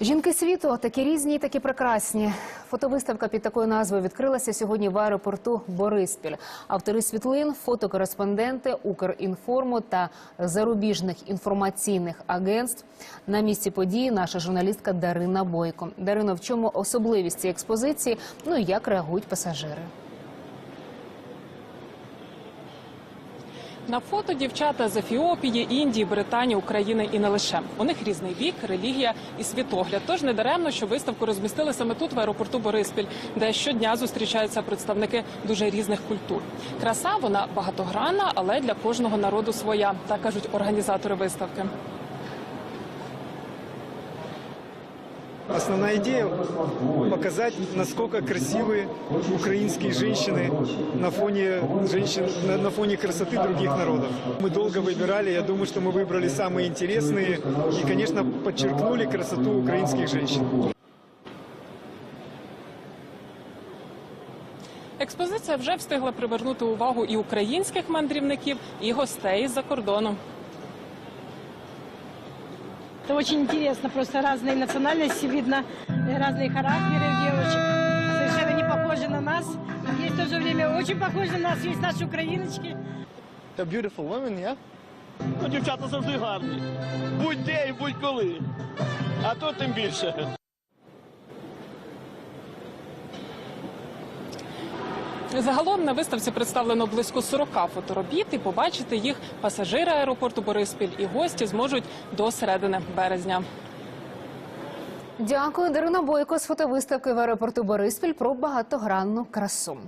Жінки світу такі різні, такі прекрасні. Фотовиставка під такою назвою відкрилася сьогодні в аеропорту Бориспіль. Автори світлин, фотокореспонденти Укрінформу та зарубіжних інформаційних агентств. На місці події наша журналістка Дарина Бойко. Дарино, в чому особливість цієї експозиції? Ну і як реагують пасажири? На фото дівчата з Ефіопії, Індії, Британії, України і не лише. У них різний вік, релігія і світогляд. Тож не даремно, що виставку розмістили саме тут, в аеропорту Бориспіль, де щодня зустрічаються представники дуже різних культур. Краса вона багатогранна, але для кожного народу своя, так кажуть організатори виставки. Основная идея – показать, насколько красивы украинские женщины на фоне, женщин, на, на фоне красоты других народов. Мы долго выбирали, я думаю, что мы выбрали самые интересные и, конечно, подчеркнули красоту украинских женщин. Експозиція вже встигла привернути увагу і українських мандрівників, і гостей з-за кордону. Это очень интересно, просто разные национальности видно, э, разные характеры у девочек. Совершенно не похожи на нас. Есть в то же время очень похожи на нас, есть наши украиночки. They're beautiful women, yeah? Ну, дівчата завжди гарні. Будь-де і будь-коли. А то тим більше. Загалом на виставці представлено близько 40 фоторобіт, і побачити їх пасажири аеропорту Бориспіль і гості зможуть до середини березня. Дякую, Дарина Бойко з фотовиставки в аеропорту Бориспіль про багатогранну красу.